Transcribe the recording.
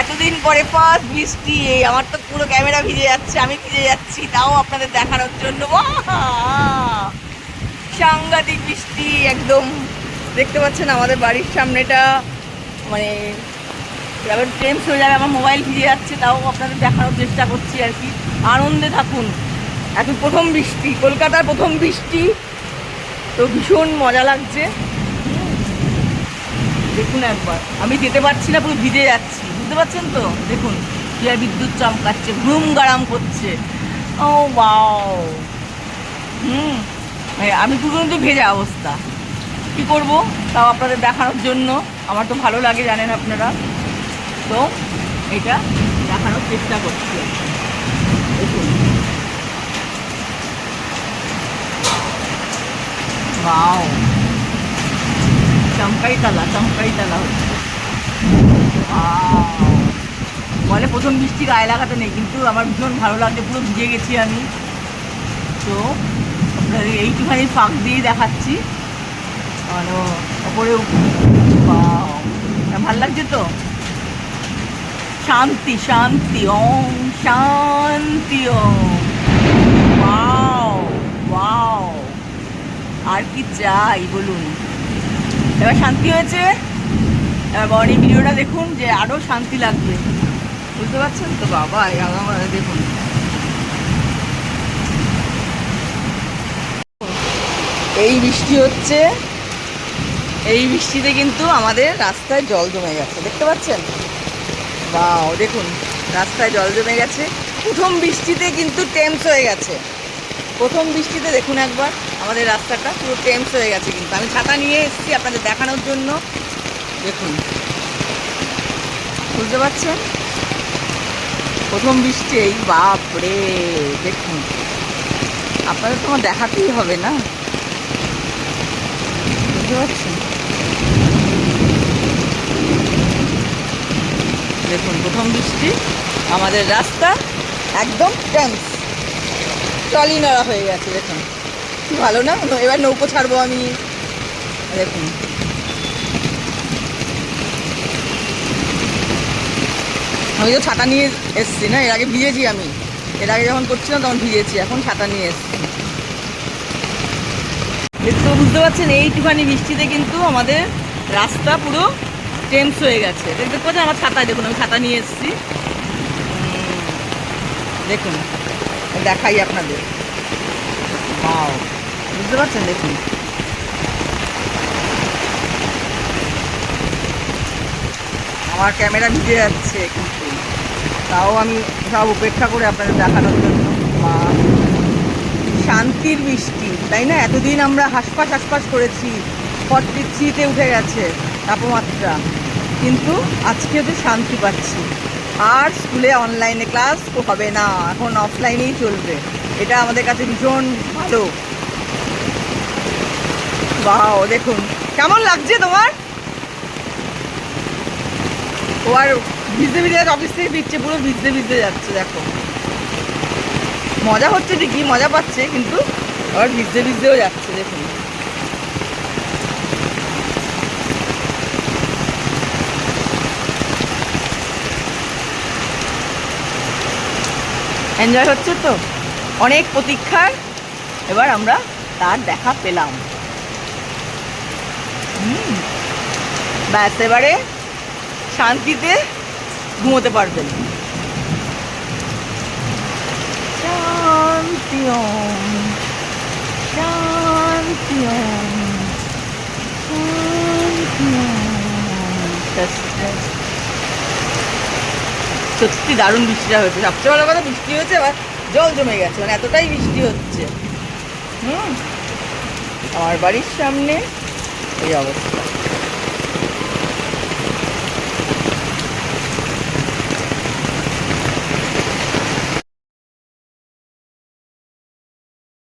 এতদিন পরে ফার্স্ট বৃষ্টি আমার তো পুরো ক্যামেরা ভিজে যাচ্ছে, আমি ভিজে যাচ্ছি, তাও আপনাদের দেখানোর জন্য! সাংঘাতিক বৃষ্টি, একদম। দেখতে পাচ্ছেন আমাদের বাড়ির সামনেটা মানে এবার ট্রেন হয়ে যাবে, আমার মোবাইল ভিজে যাচ্ছে, তাও আপনাদের দেখানোর চেষ্টা করছি আর কি। আনন্দে থাকুন। এখন প্রথম বৃষ্টি, কলকাতার প্রথম বৃষ্টি, তো ভীষণ মজা লাগছে। দেখুন একবার। আমি যেতে পারছি না, পুরো ভিজে যাচ্ছি। বুঝতে পারছেন তো? দেখুন আর বিদ্যুৎ চমকাচ্ছে, ঘুম গারাম করছে। ও বাও হুম আমি পুরো কিন্তু ভেজা অবস্থা। কি করব? তাও আপনাদের দেখানোর জন্য। আমার তো ভালো লাগে, জানেন আপনারা। তো, এটা দেখানোর চেষ্টা করছি। দেখুন। চমকাই তালা চমকাই তালা হচ্ছে বলে প্রথম বৃষ্টি গায়ে লাগাতে নেই, কিন্তু আমার ভীষণ ভালো লাগছে, পুরো ভিজে গেছি আমি। তো আপনাদের এইটুখানি ফাঁক দিয়েই দেখাচ্ছি। আর ওপরে! ভালো লাগছে তো? শান্তি শান্তি, ওম শান্তি, ওম। আর কি চাই বলুন? এবার শান্তি হয়েছে। এবার বড়ি ভিডিওটা দেখুন যে আরও শান্তি লাগবে। বুঝতে পারছেন তো? বাবা, এই দেখুন। এই বৃষ্টি হচ্ছে। এই বৃষ্টিতে কিন্তু আমাদের রাস্তায় জল জমে গেছে। দেখতে পাচ্ছেন? বাও দেখুন, রাস্তায় জল জমে গেছে। প্রথম বৃষ্টিতে কিন্তু টেমস হয়ে গেছে। প্রথম বৃষ্টিতে দেখুন একবার, আমাদের রাস্তাটা পুরো টেমস হয়ে গেছে কিন্তু। আমি ছাতা নিয়ে এসেছি আপনাদের দেখানোর জন্য। দেখুন। বুঝতে পারছেন? প্রথম বৃষ্টি এই বাপ রে দেখুন। আপনাদের তো আমার দেখাতেই হবে না? বুঝতে পারছেন? দেখুন, প্রথম বৃষ্টি আমাদের রাস্তা একদম টেন্স ট্রলি নড়া হয়ে গেছে, দেখুন। কি ভালো না? এবার নৌকো ছাড়বো আমি। দেখুন। আমি তো ছাতা নিয়ে এসেছি না? এর আগে ভিজেছি আমি। এর আগে যখন করছিলাম, তখন ভিজেছি। এখন ছাতা নিয়ে এসেছি। তো বুঝতে পারছেন, এইটুখানি বৃষ্টিতে কিন্তু আমাদের রাস্তা পুরো টেন্স হয়ে গেছে। দেখতে পাচ্ছেন? আমার ছাতায় দেখুন, আমি ছাতা নিয়ে এসেছি। দেখুন। দেখাই আপনাদের। Wow! বুঝতে পারছেন দেখুন। আমার ক্যামেরা ভিজে যাচ্ছে কিন্তু। তাও আমি সব উপেক্ষা করে আপনাদের দেখানোর জন্য। মা শান্তির বৃষ্টি তাই না? এতদিন আমরা হাসপাস হাসপাস করেছি ফর্টি থ্রিতে উঠে গেছে তাপমাত্রা। কিন্তু আজকে তো শান্তি পাচ্ছি। আর স্কুলে অনলাইনে ক্লাস হবে না, এখন অফলাইনেই চলবে। এটা আমাদের কাছে ভীষণ ভালো। বাও দেখুন, কেমন লাগছে তোমার? ও আর ভিজতে ভিজে অফিস থেকে ফিরছে, পুরো ভিজতে ভিজতে যাচ্ছে, দেখো। মজা হচ্ছে ঠিকই, মজা পাচ্ছে, কিন্তু আবার ভিজতে ভিজতেও যাচ্ছে, দেখুন। এনজয় হচ্ছে তো? অনেক প্রতীক্ষার, এবার আমরা তার দেখা পেলাম। ব্যাস, এবারে শান্তিতে ঘুমোতে পারবেন। শান্তি শান্তি শান্তি। সত্যি দারুণ বৃষ্টিটা হয়েছে। সবচেয়ে ভালো কথা বৃষ্টি হয়েছে আবার জল জমে গেছে মানে এতটাই বৃষ্টি হচ্ছে। হুম? আমার বাড়ির সামনে এই অবস্থা।